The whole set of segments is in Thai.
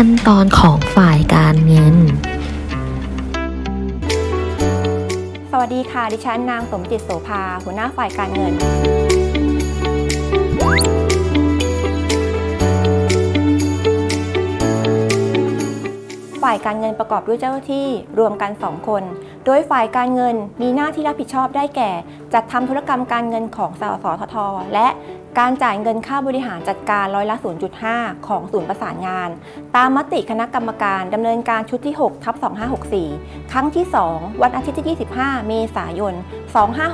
ขั้นตอนของฝ่ายการเงิน สวัสดีค่ะ ดิฉันนางสมจิตโสภา หัวหน้าฝ่ายการเงิน ฝ่ายการเงินประกอบด้วยเจ้าหน้าที่รวมกัน 2 คน โดยฝ่ายการเงินมีหน้าที่รับผิดชอบได้แก่ จัดทำธุรกรรมการเงินของสสทท และ การจ่ายเงินค่าบริหารจัดการร้อยละ 0.5 ของศูนย์ประสานงาน ตามมติคณะกรรมการดำเนินการชุดที่ 6 ทับ 2564 ครั้งที่ 2 วันอาทิตย์ที่ 25 เมษายน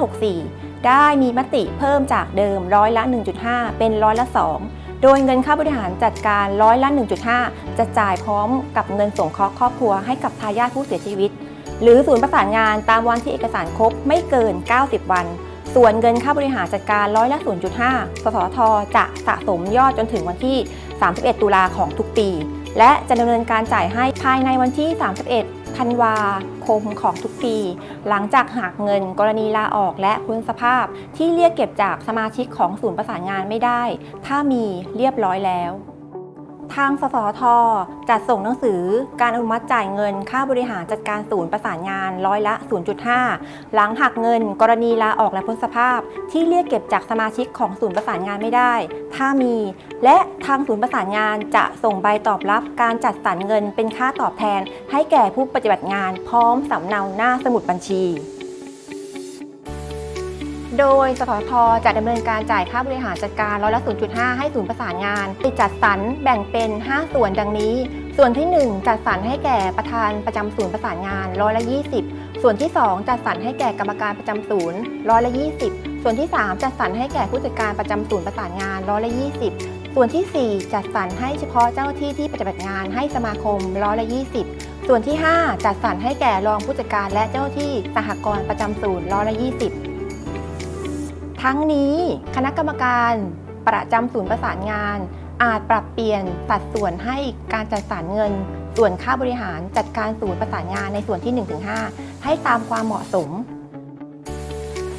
2564 ได้มีมติเพิ่มจากเดิมร้อยละ 1.5 เป็นร้อยละ 2 โดยเงินค่าบริหารจัดการร้อยละ 1.5 จะจ่ายพร้อมกับเงินสงเคราะห์ครอบครัวให้กับทายาทผู้เสียชีวิต หรือศูนย์ประสานงานตามวันที่เอกสารครบไม่เกิน 90 วัน ส่วนเงินค่าบริหารจัดการร้อยละ 0.5 สสท จะสะสมยอดจนถึงวันที่ 31 ตุลาของทุกปี และจะดำเนินการจ่ายให้ภายในวันที่ 31 ธันวาคมของทุกปี หลังจากหักเงินกรณีลาออกและคุณสภาพที่เรียกเก็บจากสมาชิกของศูนย์ประสานงานไม่ได้ ถ้ามีเรียบร้อยแล้ว ทางสสทจัดส่งหนังสือการอนุมัติจ่ายเงิน ค่าบริหารจัดการศูนย์ประสานงานร้อยละ 0.5 หลังหักเงิน กรณีลาออกและพ้นสภาพ ที่เรียกเก็บจากสมาชิกของศูนย์ประสานงานไม่ได้ ถ้ามี และทางศูนย์ประสานงานจะส่งใบตอบรับการจัดสรรเงินเป็นค่าตอบแทน ให้แก่ผู้ปฏิบัติงานพร้อมสำเนาหน้าสมุดบัญชี โดยสททจะดำเนินการจ่ายค่าบริหารจัดการร้อยละ 0.5 ให้ศูนย์ประสานงานจัดสรรแบ่งเป็น 5 ส่วนดังนี้ ส่วนที่ 1 จัดสรรให้แก่ประธานประจำศูนย์ประสานงานร้อยละ20 ส่วนที่ 2 จัดสรรให้แก่กรรมการประจำศูนย์ร้อยละ20 ส่วนที่ 3 จัดสรรให้แก่ผู้จัดการประจำศูนย์ประสานงานร้อยละ20ส่วนทีสี่4 จัดสรรให้เฉพาะเจ้าที่ที่ปฏิบัติงานให้สมาคมร้อยละ20 ส่วนที่ 5 จัดสรรให้แก่รองผู้จัดการและเจ้าหน้าที่สหกรณ์ประจำศูนย์ร้อยละ20 ทั้งนี้คณะกรรมการประจำศูนย์ประสานงาน อาจปรับเปลี่ยนสัดส่วนให้การจัดสรรเงิน ส่วนค่าบริหารจัดการศูนย์ประสานงานในส่วนที่ 1-5 ให้ตามความเหมาะสม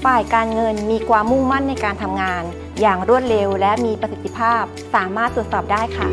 ฝ่ายการเงินมีความมุ่งมั่นในการทำงาน อย่างรวดเร็วและมีประสิทธิภาพสามารถตรวจสอบได้ค่ะ